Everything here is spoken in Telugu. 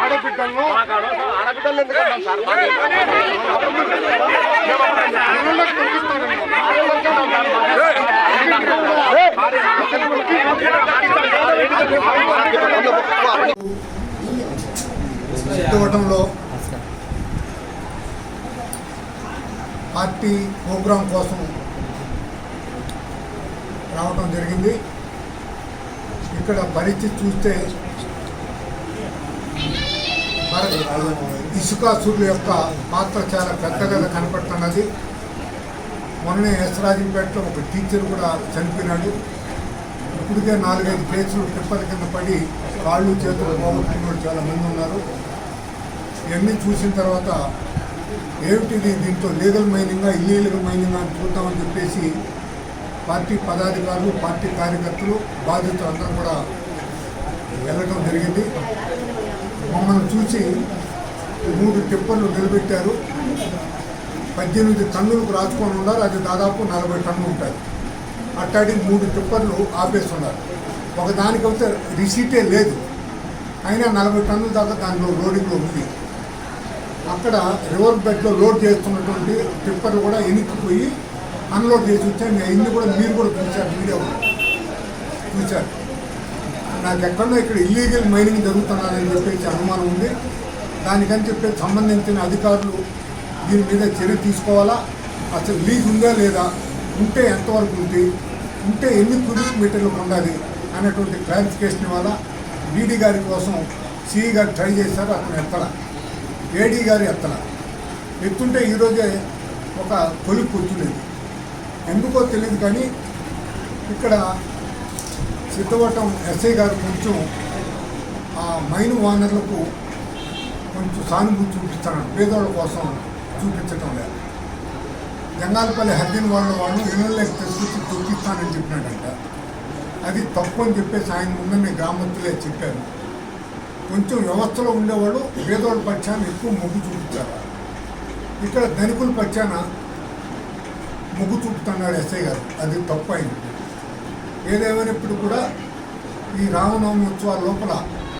ఆడబిడ్డలను ఆడబిడ్డలు ఎందుకంటాం ఇవ్వటంలో పార్టీ ప్రోగ్రాం కోసం రావడం జరిగింది. ఇక్కడ పరిస్థితి చూస్తే ఇసుకాసురుల యొక్క పాత్ర చాలా పెద్దగా కనపడుతున్నది. మొన్నే ఎస్ రాజంపేటలో ఒక టీచర్ కూడా చనిపోయినాడు. ఇప్పటికే నాలుగైదు కేసులు టిప్పల కింద పడి కాళ్ళు చేతులు పోగొట్టుకున్న చాలా మంది ఉన్నారు. ఇవన్నీ చూసిన తర్వాత ఏమిటిది దీంతో లీగల్ మైనింగా ఇల్లీగల్ మైనింగా అని చూద్దామని చెప్పేసి పార్టీ పదాధికారులు పార్టీ కార్యకర్తలు బాధితులు అందరూ కూడా వెళ్ళడం జరిగింది. మమ్మల్ని చూసి మూడు టిప్పర్లు నిలబెట్టారు. పద్దెనిమిది టన్నులకు రాచుకొని ఉన్నారు. అది దాదాపు నలభై టన్నులు ఉంటాయి. అట్టాడి మూడు టిప్పర్లు ఆపేస్తున్నారు. ఒకదానికైతే రిసీటే లేదు. అయినా నలభై టన్నుల దాకా దానిలో లోడింగ్లో ఉంది. అక్కడ రివర్ బెడ్లో లోడ్ చేస్తున్నటువంటి టిప్పర్ కూడా ఎనిక్కిపోయి అన్లోడ్ చేసి వచ్చాయి. నేను ఇన్ని కూడా మీరు కూడా చూశారు మీడియా చూశారు. నాకు ఎక్కడో ఇక్కడ ఇల్లీగల్ మైనింగ్ జరుగుతున్నారని చెప్పేసి అనుమానం ఉంది. దానికని చెప్పేసి సంబంధించిన అధికారులు దీని మీద చర్య తీసుకోవాలా? అసలు లీజ్ ఉందా లేదా? ఉంటే ఎంతవరకు ఉంది? ఉంటే ఎన్ని క్యూబిక్ మీటర్లు ఉండాలి అనేటువంటి క్లారిఫికేషన్ ఇవ్వాలా? డీడీ గారి కోసం సిఈ గారు ట్రై చేశారు అతను ఎక్కడ ఏడీ గారు ఎత్తల. ఎత్తుంటే ఈరోజే ఒక కొలిక్కి వచ్చింది ఎందుకో తెలియదు కానీ ఇక్కడ సిద్ధవటం ఎస్ఐ గారు కొంచెం ఆ మైన్ ఓనర్లకు కొంచెం సానుభూతి చూపిస్తాను పేదోళ్ళ కోసం చూపించటం లేదు. జంగాలపల్లి హద్దిన వాళ్ళ వాళ్ళు ఇళ్ళకి తీసుకొచ్చి చూపిస్తానని చెప్పినాడంట. అది తప్పు అని చెప్పేసి ఆయన ముందనే గ్రామస్తులే చెప్పారు. కొంచెం వ్యవస్థలో ఉండేవాళ్ళు పేదోళ్ళ పక్షాన ఎక్కువ మొగ్గు చూపుతారు. ఇక్కడ ధనికుల పక్షాన మొగ్గు చూపుతున్నాడు ఎస్ఐ గారు. అది తప్పు అయింది. ఏదేమైనప్పుడు కూడా ఈ రామనవమి ఉత్సవాల లోపల